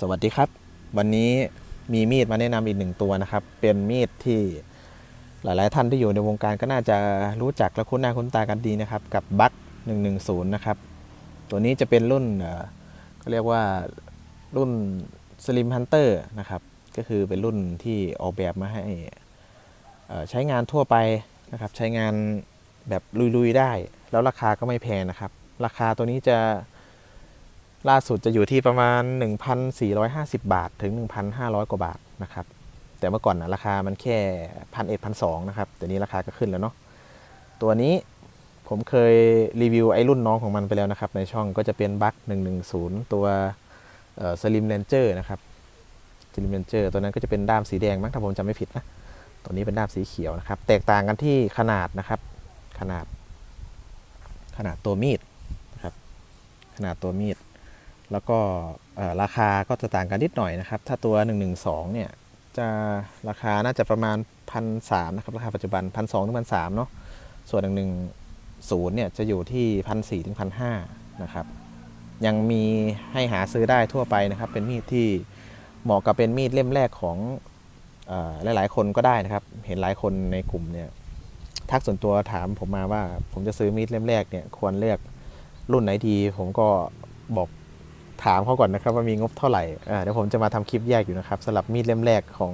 สวัสดีครับ วันนี้มีมีดมาแนะนำอีกหนึ่งตัวนะครับ เป็นมีดที่หลาย ๆ ท่านที่อยู่ในวงการก็น่าจะรู้จักและคุ้นหน้าคุ้นตากันดีนะครับ กับบัค110 นะครับ ตัวนี้จะเป็นรุ่นเอ่อเขาเรียกว่ารุ่น Slim Hunter นะครับ ก็คือเป็นรุ่นที่ออกแบบมาให้ใช้งานทั่วไปนะครับ ใช้งานแบบลุย ๆ ได้ แล้วราคาก็ไม่แพงนะครับ ราคาตัวนี้จะ ล่าสุดจะอยู่ที่ประมาณ 1,450 บาท ถึง 1,500 กว่าบาทนะครับ แต่เมื่อก่อนนะราคามันแค่พันเอ็ดพันสองนะครับแต่นี้ราคาก็ขึ้นแล้วเนาะตัวนี้ผมเคยรีวิวไอ้รุ่นน้องของมันไปแล้วนะครับ ในช่องก็จะเป็นบัค110 ตัวสลิมเลนเจอร์นะครับสลิมเลนเจอร์ตัวนั้นก็จะเป็นด้ามสีแดงมั้งถ้าผมจำไม่ผิดนะตัวนี้เป็นด้ามสีเขียวนะครับ แตกต่างกันที่ขนาดนะครับ ขนาด ขนาดตัวมีดนะครับ ขนาดตัวมีด แล้วก็ราคาก็จะต่างกันนิดหน่อยนะครับ ถ้าตัว 112 เนี่ย จะราคาน่าจะประมาณพันสามนะครับ ราคาปัจจุบันพันสองถึงพันสามเนาะ ส่วน 110 เนี่ย จะอยู่ที่พันสี่ถึงพันห้านะครับ ยังมีให้หาซื้อได้ทั่วไปนะครับ เป็นมีดที่เหมาะกับเป็นมีดเล่มแรกของอหลาย ๆ คนก็ได้นะครับ เห็นหลายคนในกลุ่มเนี่ยทักส่วนตัวถามผมมาว่าผมจะซื้อมีดเล่มแรกเนี่ยควรเลือกรุ่นไหนดี ผมก็บอก ถามเขาก่อนนะครับว่ามีงบเท่าไหร่เดี๋ยวผมจะมาทำคลิปแยกอยู่นะครับสำหรับมีดเล่มแรกของ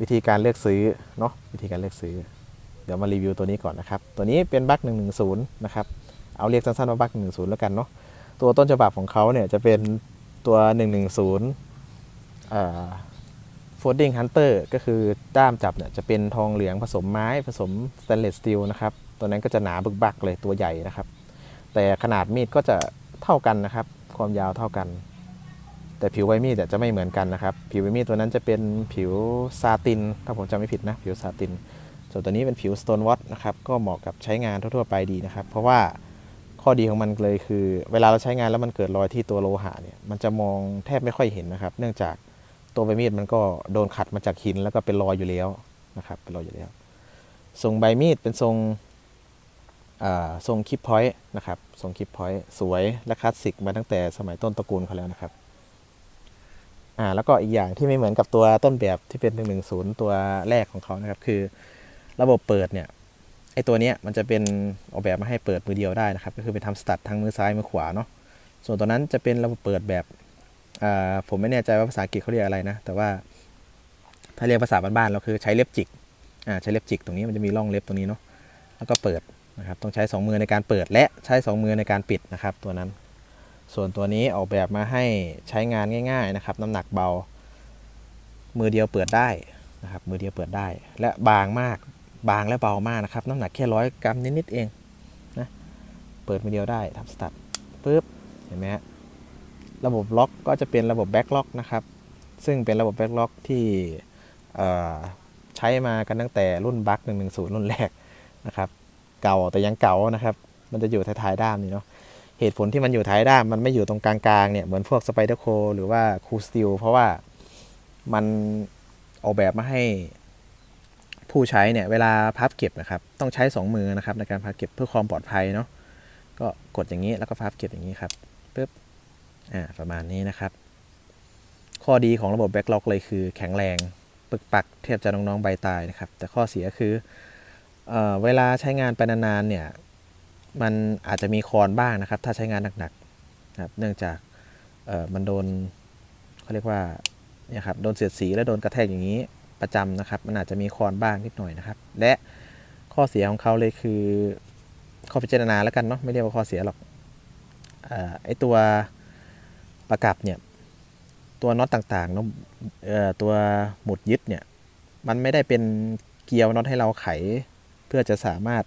วิธีการเลือกซื้อเนาะวิธีการเลือกซื้อ เดี๋ยวมารีวิวตัวนี้ก่อนนะครับ ตัวนี้เป็นบัค110 นะครับ เอาเรียกสั้นๆว่าบัค110 แล้วกันเนาะตัวต้นฉบับของเขาเนี่ยจะเป็นตัว 110เอ่อ folding hunter ก็คือด้ามจับเนี่ยจะเป็นทองเหลืองผสมไม้ผสม stainless steel นะครับตัวนั้นก็จะหนาบึกบักเลยตัวใหญ่นะครับ แต่ขนาดมีดก็จะเท่ากันนะครับ ความยาวเท่ากัน แต่ผิวใบมีดจะไม่เหมือนกันนะครับ ผิวใบมีดตัวนั้นจะเป็นผิวซาติน ถ้าผมจำไม่ผิดนะผิวซาติน ส่วนตัวนี้เป็นผิวสโตนวอตนะครับก็เหมาะกับใช้งานทั่วๆไปดีนะครับ เพราะว่าข้อดีของมันเลยคือ เวลาเราใช้งานแล้วมันเกิดรอยที่ตัวโลหะเนี่ยมันจะมองแทบไม่ค่อยเห็นนะครับ เนื่องจากตัวใบมีดมันก็โดนขัดมาจากหินแล้วก็เป็นรอยอยู่แล้วนะครับเป็นรอยอยู่แล้วทรงใบมีดเป็นทรง ทรงคิปพอยต์นะครับทรงคิปพอยต์สวยและคลาสสิกมาตั้งแต่สมัยต้นตระกูลเขาแล้วนะครับอ่าแล้วก็อีกอย่างที่ไม่เหมือนกับตัวต้นแบบที่เป็น 110 ตัวแรกของเขานะครับ คือระบบเปิดเนี่ยไอตัวเนี้ยมันจะเป็นออกแบบมาให้เปิดมือเดียวได้นะครับ ก็คือเป็นทำสตัดทั้งมือซ้ายมือขวาเนาะส่วนตัวนั้นจะเป็นระบบเปิดแบบอ่าผมไม่แน่ใจว่าภาษาอังกฤษเขาเรียกอะไรนะ แต่ว่าถ้าเรียกภาษาบ้านๆเราคือใช้เล็บจิกอ่าใช้เล็บจิกตรงนี้มันจะมีร่องเล็บตรงนี้เนาะแล้วก็เปิด นะครับต้องใช้ 2 มือในการเปิดและใช้ 2 มือในการปิดนะครับตัวนั้น ส่วนตัวนี้ออกแบบมาให้ใช้งานง่าย ๆนะครับ น้ำหนักเบา มือเดียวเปิดได้นะครับมือเดียวเปิดได้ และบางมากบางและเบามากนะครับ น้ำหนักแค่ร้อยกรัมนิดๆเองนะเปิดมือเดียวได้ทำสตาร์ทปุ๊บเห็นไหมฮะระบบล็อกก็จะเป็นระบบแบ็กล็อกนะครับซึ่งเป็นระบบแบ็กล็อกที่ใช้มากันตั้งแต่รุ่นบัค110 รุ่นแรกนะครับ เก่าแต่ยังเก่านะครับ มันจะอยู่ท้ายๆด้ามนี่เนาะเหตุผลที่มันอยู่ท้ายด้ามมันไม่อยู่ตรงกลางๆเนี่ยเหมือนพวกสไปเดอร์โคหรือว่าคูสติลเพราะว่ามันออกแบบมาให้ผู้ใช้เนี่ยเวลาพับเก็บนะครับต้องใช้ 2 มือนะครับในการพับเก็บเพื่อความปลอดภัยเนาะก็กดอย่างนี้แล้วก็พับเก็บอย่างนี้ครับปึ๊บอ่าประมาณนี้นะครับ ข้อดีของระบบแบ็กล็อกเลยคือแข็งแรง ปึกปักเทียบจะน้องๆใบตายนะครับ แต่ข้อเสียคือ เเวลาใช้งานไปนานๆเนี่ยมันอาจจะมีคอนบ้างนะครับ ถ้าใช้งานหนักๆนะครับเนื่องจากมันโดนเขาเรียกว่าเนี่ยครับโดนเสียดสีและโดนกระแทกอย่างนี้ประจำนะครับ มันอาจจะมีคอนบ้างนิดหน่อยนะครับ และข้อเสียของเขาเลยคือข้อพิจารณาแล้วกันเนาะไม่เรียกว่าข้อเสียหรอกออไอตัวประกับเนี่ยตัวน็อตต่างๆเนาะเอ่อตัวหมุดยึดเนี่ยมันไม่ได้เป็นเกลียวน็อตให้เราไข พื่อจะสามารถ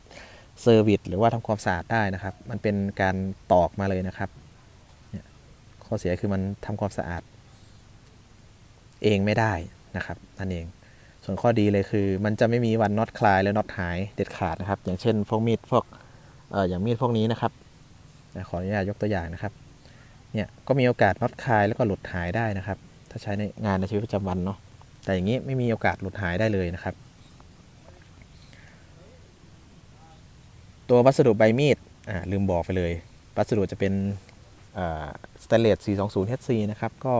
เซอร์วิสหรือว่าทำความสะอาดได้นะครับ มันเป็นการตอกมาเลยนะครับข้อเสียคือมันทำความสะอาด เองไม่ได้นะครับนั่นเอง ส่วนข้อดีเลยคือ มันจะไม่มีวันน็อตคลายและน็อตหายเด็ดขาดนะครับ อย่างเช่นพวกมีดพวกอออย่างมีดพวกนี้นะครับขออนุญาตยกตัวอย่างนะครับเนี่ยก็มีโอกาสน็อตคลายแล้วก็หลุดหายได้นะครับ ถ้าใช้ในงานในชีวิตประจำวันเนาะแต่อย่างนี้ไม่มีโอกาสหลุดหายได้เลยนะครับ ตัววัสดุใบมีดอ่าลืมบอกไปเลย วัสดุจะเป็นสแตเลส420 HC นะครับ ก็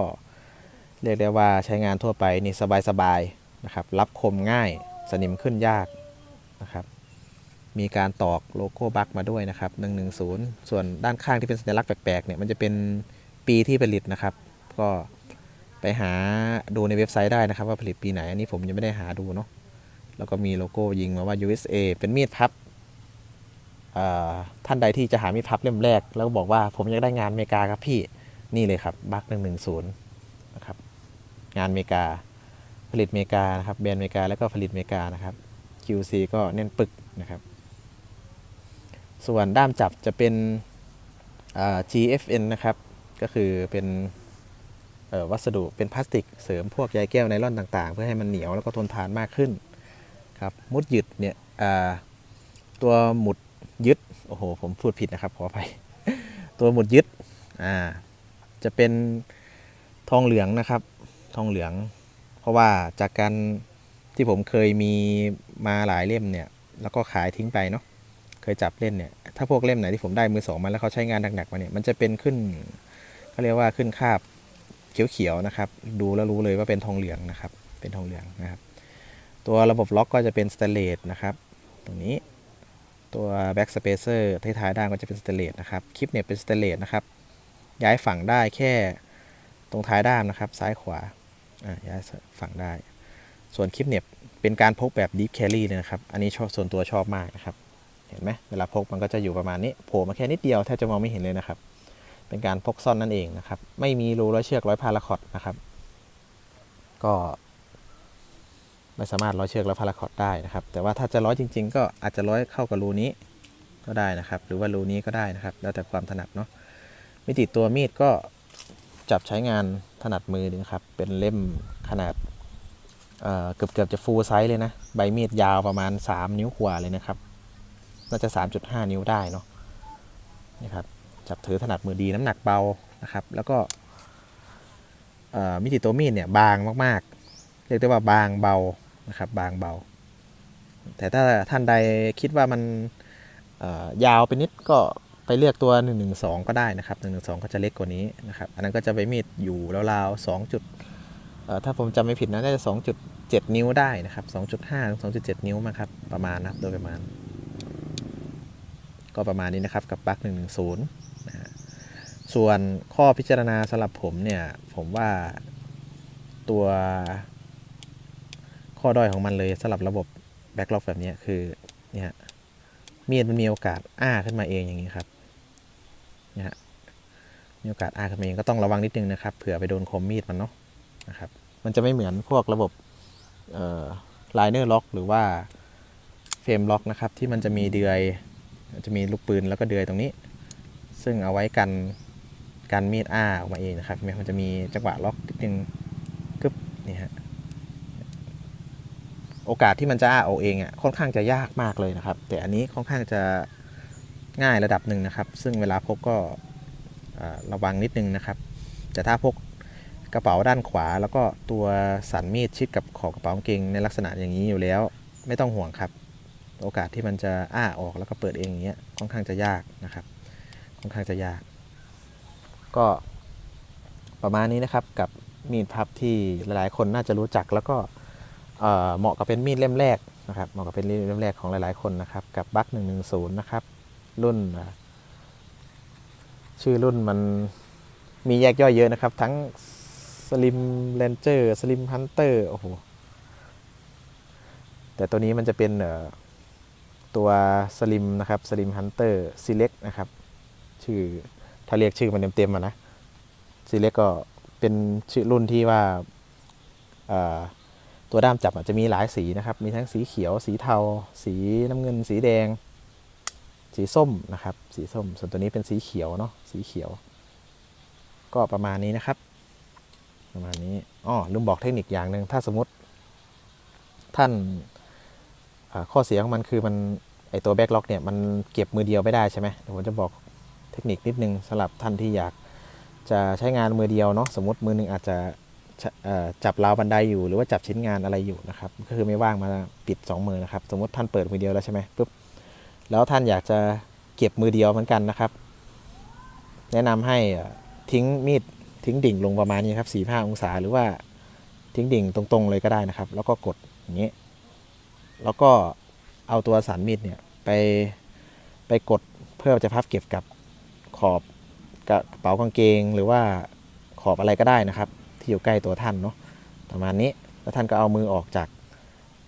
เรียกได้ว่าใช้งานทั่วไปนี่สบายๆนะครับ รับคมง่าย สนิมขึ้นยากนะครับ มีการตอกโลโก้บัคมาด้วยนะครับ 110 ส่วนด้านข้างที่เป็นสัญลักษณ์แปลกๆเนี่ย มันจะเป็นปีที่ผลิตนะครับ ก็ไปหาดูในเว็บไซต์ได้นะครับ ว่าผลิตปีไหน อันนี้ผมยังไม่ได้หาดูเนาะ แล้วก็มีโลโก้ยิงมาว่า USA เป็นมีดพับ ท่านใดที่จะหามีพับเล่มแรก แล้วบอกว่าผมอยากได้งานอเมริกาครับพี่นี่เลยครับบัค110นะครับงานอเมริกาผลิตอเมริกานะครับแบรนด์อเมริกาแล้วก็ผลิตอเมริกานะครับ QC ก็แน่นปึกนะครับ ส่วนด้ามจับจะเป็น GFN นะครับก็คือเป็นวัสดุเป็นพลาสติกเสริมพวกใยแก้วไนล่อนต่าง ๆ เพื่อให้มันเหนียวแล้วก็ทนทานมากขึ้นครับมุดยึดเนี่ยตัวหมุด ยึด โอ้โห ผมพูดผิดนะครับ ขออภัย ตัวหมุดยึด อ่า จะเป็นทองเหลืองนะครับ ทองเหลือง เพราะว่าจากการที่ผมเคยมีมาหลายเล่มเนี่ย แล้วก็ขายทิ้งไปเนาะ เคยจับเล่นเนี่ย ถ้าพวกเล่มไหนที่ผมได้มือสองมาแล้วเขาใช้งานหนักๆมาเนี่ย มันจะเป็นขึ้นเขาเรียกว่าขึ้นคาบเขียวๆนะครับ ดูแล้วรู้เลยว่าเป็นทองเหลืองนะครับ เป็นทองเหลืองนะครับ ตัวระบบล็อกก็จะเป็นสเตเลสนะครับ ตรงนี้ ตัวแบ็กสเปเซอร์ท้ายด้านก็จะเป็นสเตเลสนะครับ คลิปเนี่ยเป็นสเตเลสนะครับ ย้ายฝั่งได้แค่ตรงท้ายด้ามนะครับ ซ้ายขวาย้ายฝั่งได้ ส่วนคลิปเนี่ยเป็นการพกแบบ deep carry เลยนะครับ อันนี้ชอบส่วนตัวชอบมากนะครับ เห็นไหมเวลาพกมันก็จะอยู่ประมาณนี้ โผล่มาแค่นิดเดียวแทบจะมองไม่เห็นเลยนะครับ เป็นการพกซ่อนนั่นเองนะครับ ไม่มีรูร้อยเชือกร้อยพาราคอตนะครับ ก็ ไม่สามารถร้อยเชือกร้อยพาราคอตได้นะครับ แต่ว่าถ้าจะร้อยจริง ๆ ก็อาจจะร้อยเข้ากับรูนี้ก็ได้นะครับ หรือว่ารูนี้ก็ได้นะครับ แล้วแต่ความถนัดเนาะมิติตัวมีดก็จับใช้งานถนัดมือดีนะครับ เป็นเล่มขนาดเอ่อเกือบเกือบจะฟูลไซส์เลยนะ ใบมีดยาวประมาณ 3 นิ้วกว่าเลยนะครับ น่าจะ 3.5 นิ้วได้เนาะนี่ครับ จับถือถนัดมือดีน้ำหนักเบานะครับ แล้วก็มิติตัวมีดเนี่ยบางมากๆ เรียกได้ว่าบางเบา นะครับบางเบา แต่ถ้าท่านใดคิดว่ามันยาวไปนิดก็ไปเลือกตัว 112 ก็ได้นะครับ 112 ก็จะเล็กกว่านี้นะครับ อันนั้นก็จะไปมีดอยู่ราวๆ2จุดถ้าผมจำไม่ผิดนะน่าจะ 2.7 นิ้วได้นะครับ 2.5ถึง2.7 นิ้วมั้งครับ ประมาณนะครับโดยประมาณ ก็ประมาณนี้นะครับกับบัค110นะฮะส่วนข้อพิจารณาสำหรับผมเนี่ย ผมว่าตัว ข้อด้อยของมันเลยสำหรับระบบแบ็กล็อกแบบนี้คือเนี่ยมีดมันมีโอกาสอ้าขึ้นมาเองอย่างนี้ครับเนี่ยฮะมีโอกาสอ้าขึ้นมาเองก็ต้องระวังนิดนึงนะครับเผื่อไปโดนคมมีดมันเนาะนะครับ มันจะไม่เหมือนพวกระบบไลเนอร์ล็อกหรือว่าเฟรมล็อกนะครับ ที่มันจะมีเดือยจะมีลูกปืนแล้วก็เดือยตรงนี้ ซึ่งเอาไว้กันกันมีดอ้าออกมาเองนะครับมันจะมีจังหวะล็อกนิดนึงกึบนี่ฮะ โอกาสที่มันจะอ้าออกเองอะค่อนข้างจะยากมากเลยนะครับ แต่อันนี้ค่อนข้างจะง่ายระดับหนึ่งนะครับ ซึ่งเวลาพกก็ระวังนิดนึงนะครับ แต่ถ้าพกกระเป๋าด้านขวา แล้วก็ตัวสันมีดชิดกับขอบกระเป๋ากางเกงในลักษณะอย่างนี้อยู่แล้ว ไม่ต้องห่วงครับ โอกาสที่มันจะอ้าออกแล้วก็เปิดเองอย่างเงี้ยค่อนข้างจะยากนะครับ ค่อนข้างจะยาก ก็ประมาณนี้นะครับกับมีดพับที่หลายๆ คนน่าจะรู้จักแล้วก็ เหมาะกับเป็นมีดเล่มแรกนะครับเหมาะกับเป็นมีดเล่มแรกของหลายๆคนนะครับกับบัค110นะครับรุ่น ชื่อรุ่นมันมีแยกย่อยเยอะนะครับ ทั้งสลิมเลนเจอร์สลิมฮันเตอร์โอ้โหแต่ตัวนี้มันจะเป็นตัวสลิมนะครับสลิมฮันเตอร์ซีเล็กนะครับชื่อถ้าเรียกชื่อมันเต็มๆอะนะซีเล็กก็เป็นชื่อรุ่นที่ว่า ตัวด้ามจับอะจะมีหลายสีนะครับ มีทั้งสีเขียว สีเทา สีน้ำเงิน สีแดง สีส้มนะครับ สีส้ม ส่วนตัวนี้เป็นสีเขียวเนาะ สีเขียว ก็ประมาณนี้นะครับ ประมาณนี้อ๋อลืมบอกเทคนิคอย่างหนึ่ง ถ้าสมมติ ท่านข้อเสียของมันคือมันไอตัวแบ็กล็อกเนี่ยมันเก็บมือเดียวไม่ได้ใช่ไหมเดี๋ยวผมจะบอกเทคนิคนิดนึงสำหรับท่านที่อยากจะใช้งานมือเดียวเนาะ สมมติมือหนึงอาจจะ จับราวบันไดอยู่หรือว่าจับชิ้นงานอะไรอยู่นะครับ ก็คือไม่ว่างมาปิด 2 มือนะครับ สมมติท่านเปิดมือเดียวแล้วใช่ไหมปุ๊บแล้วท่านอยากจะเก็บมือเดียวเหมือนกันนะครับ แนะนำให้ทิ้งมีดทิ้งดิ่งลงประมาณนี้ครับสี่ห้าองศา หรือว่าทิ้งดิ่งตรงๆเลยก็ได้นะครับ แล้วก็กดอย่างนี้ แล้วก็เอาตัวสันมีดเนี่ยไปไปกดเพื่อจะพับเก็บกับขอบกระเป๋ากางเกง หรือว่าขอบอะไรก็ได้นะครับ ที่อยู่ใกล้ตัวท่านเนาะประมาณนี้แล้วท่านก็เอามือออกจาก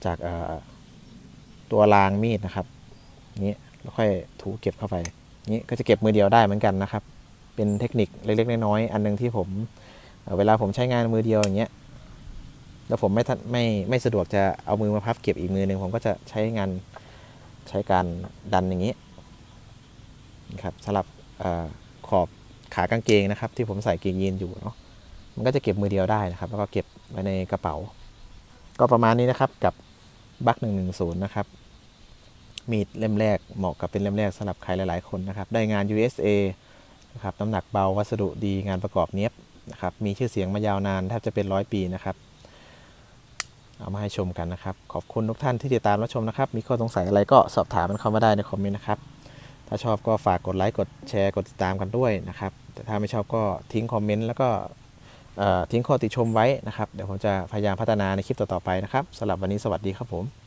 จากตัวรางมีดนะครับนี้แล้วค่อยถูเก็บเข้าไปนี้ก็จะเก็บมือเดียวได้เหมือนกันนะครับ เป็นเทคนิคเล็กๆน้อยๆอันหนึงที่ผมเเวลาผมใช้งานมือเดียวอย่างเงี้ยแล้วผมไม่ทันไม่ไม่สะดวกจะเอามือมาพับเก็บอีกมือหนึ่งผมก็จะใช้งานใช้การดันอย่างนี้นะครับสำหรับขอบขากางเกงนะครับ ที่ผมใส่เกงยีนอยู่เนาะ มันก็จะเก็บมือเดียวได้นะครับ แล้วก็เก็บไว้ในกระเป๋า ก็ประมาณนี้นะครับกับบัคหนึ่งหนึ่งศูนย์นะครับ มีดเล่มแรกเหมาะกับเป็นเล่มแรกสำหรับใครหลาย ๆ คนนะครับ ได้งาน USA นะครับน้ำหนักเบาวัสดุดีงานประกอบเนี้ยบนะครับ มีชื่อเสียงมายาวนานแทบจะเป็นร้อยปีนะครับ เอามาให้ชมกันนะครับ ขอบคุณทุกท่านที่ติดตามรับชมนะครับ มีข้อสงสัยอะไรก็สอบถามมันเข้ามาได้ในคอมเมนต์นะครับ ถ้าชอบก็ฝากกดไลค์กดแชร์กดติดตามกันด้วยนะครับ แต่ถ้าไม่ชอบก็ทิ้งคอมเมนต์แล้วก็ ทิ้งข้อติชมไว้นะครับ เดี๋ยวผมจะพยายามพัฒนาในคลิปต่อๆไปนะครับสำหรับวันนี้สวัสดีครับผม